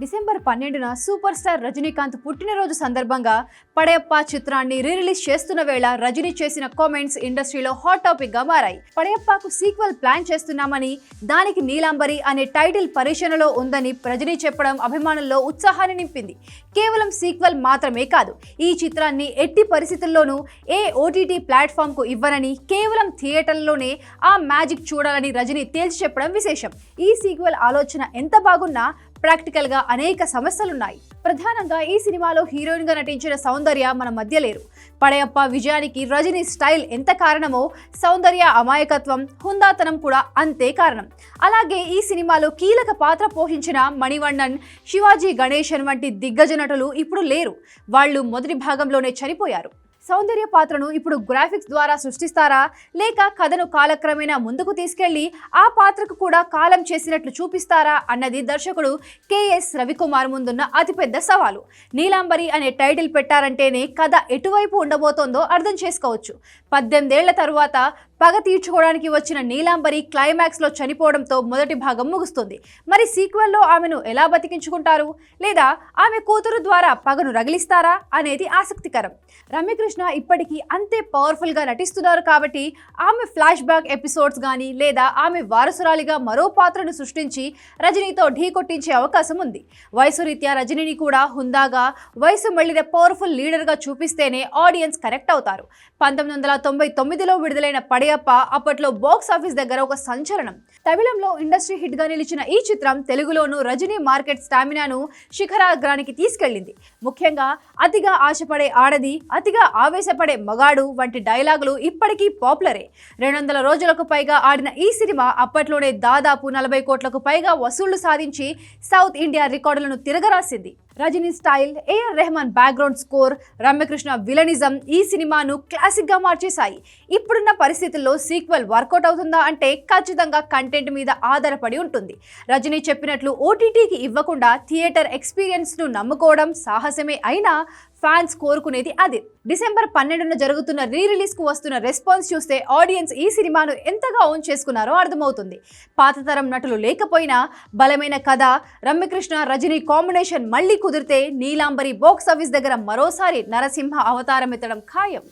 December పన్నెండున super star Rajinikanth పుట్టినరోజు సందర్భంగా పడయప్ప చిత్రాన్ని రీరిలీజ్ చేస్తున్న వేళ రజనీ చేసిన కామెంట్స్ ఇండస్ట్రీలో హాట్ టాపిక్గా మారాయి. పడయప్పకు సీక్వెల్ ప్లాన్ చేస్తున్నామని దానికి నీలాంబరి అనే టైటిల్ పరిశీలనలో ఉందని రజనీ చెప్పడం అభిమానుల్లో ఉత్సాహాన్ని నింపింది. కేవలం సీక్వెల్ మాత్రమే కాదు ఈ చిత్రాన్ని ఎట్టి పరిస్థితుల్లోనూ ఏ ఓటీటీ ప్లాట్ఫామ్కు ఇవ్వనని కేవలం థియేటర్లోనే ఆ మ్యాజిక్ చూడాలని రజనీ తేల్చి చెప్పడం విశేషం. ఈ సీక్వెల్ ఆలోచన ఎంత బాగున్నా ప్రాక్టికల్గా అనేక సమస్యలున్నాయి. ప్రధానంగా ఈ సినిమాలో హీరోయిన్గా నటించిన సౌందర్య మన మధ్య లేరు. పడయప్ప విజయానికి రజనీ స్టైల్ ఎంత కారణమో సౌందర్య అమాయకత్వం హుందాతనం కూడా అంతే కారణం. అలాగే ఈ సినిమాలో కీలక పాత్ర పోషించిన మణివన్నన్ శివాజీ గణేశన్ వంటి దిగ్గజ నటులు ఇప్పుడు లేరు. వాళ్ళు మొదటి భాగంలోనే చనిపోయారు. సౌందర్య పాత్రను ఇప్పుడు గ్రాఫిక్స్ ద్వారా సృష్టిస్తారా? లేక కథను కాలక్రమేణా ముందుకు తీసుకెళ్ళి ఆ పాత్రకు కూడా కాలం చేసినట్లు చూపిస్తారా? అన్నది దర్శకుడు కెఎస్ రవికుమార్ ముందున్న అతిపెద్ద సవాలు. నీలాంబరి అనే టైటిల్ పెట్టారంటేనే కథ ఎటువైపు ఉండబోతోందో అర్థం చేసుకోవచ్చు. పద్దెనిమిదేళ్ళ తరువాత పగ తీర్చుకోవడానికి వచ్చిన నీలాంబరి క్లైమాక్స్లో చనిపోవడంతో మొదటి భాగం ముగుస్తుంది. మరి సీక్వెల్లో ఆమెను ఎలా బతికించుకుంటారు? లేదా ఆమె కూతురు ద్వారా పగను రగిలిస్తారా? అనేది ఆసక్తికరం. రమ్యకృష్ణ ఇప్పటికీ అంతే పవర్ఫుల్గా నటిస్తున్నారు కాబట్టి ఆమె ఫ్లాష్ బ్యాక్ ఎపిసోడ్స్ కానీ లేదా ఆమె వారసురాలిగా మరో పాత్రను సృష్టించి రజనీతో ఢీ కొట్టించే అవకాశం ఉంది. వయసు రీత్యా రజనీని కూడా హుందాగా వయసు మళ్ళిన పవర్ఫుల్ లీడర్గా చూపిస్తేనే ఆడియన్స్ కరెక్ట్ అవుతారు. పంతొమ్మిది వందల తొంభై తొమ్మిదిలో విడుదలైన పడయప్ప అప్పట్లో బాక్స్ ఆఫీస్ దగ్గర ఒక సంచలనం. తమిళంలో ఇండస్ట్రీ హిట్గా నిలిచిన ఈ చిత్రం తెలుగులోనూ రజనీ మార్కెట్ స్టామినాను శిఖరాగ్రానికి తీసుకెళ్ళింది. ముఖ్యంగా అతిగా ఆశపడే ఆడది అతిగా ఆవేశపడే మగాడు వంటి డైలాగులు ఇప్పటికీ పాపులరే. రెండు వందల రోజులకు పైగా ఆడిన ఈ సినిమా అప్పట్లోనే దాదాపు నలభై కోట్లకు పైగా వసూళ్ళు సాధించి సౌత్ ఇండియా రికార్డులను తిరగరాసింది. Rajini style AR Rahman background score Ramyakrishna villainism ఈ సినిమాను క్లాసిక్గా మార్చేశాయి. ఇప్పుడున్న పరిస్థితుల్లో సీక్వెల్ వర్కౌట్ అవుతుందా అంటే ఖచ్చితంగా కంటెంట్ మీద ఆధారపడి ఉంటుంది. రజనీ చెప్పినట్లు ఓటీటీకి ఇవ్వకుండా థియేటర్ ఎక్స్పీరియన్స్ను నమ్ముకోవడం సాహసమే అయినా ఫ్యాన్స్ కోరుకునేది అదే. డిసెంబర్ పన్నెండున జరుగుతున్న రీ రిలీజ్కు వస్తున్న రెస్పాన్స్ చూస్తే ఆడియన్స్ ఈ సినిమాను ఎంతగా ఓన్ చేసుకున్నారో అర్థమవుతుంది. పాతతరం నటులు లేకపోయినా బలమైన కథ రమ్యకృష్ణ రజనీ కాంబినేషన్ మళ్ళీ కుదిరితే నీలాంబరి బాక్స్ ఆఫీస్ దగ్గర మరోసారి నరసింహ అవతారం ఎత్తడం ఖాయం.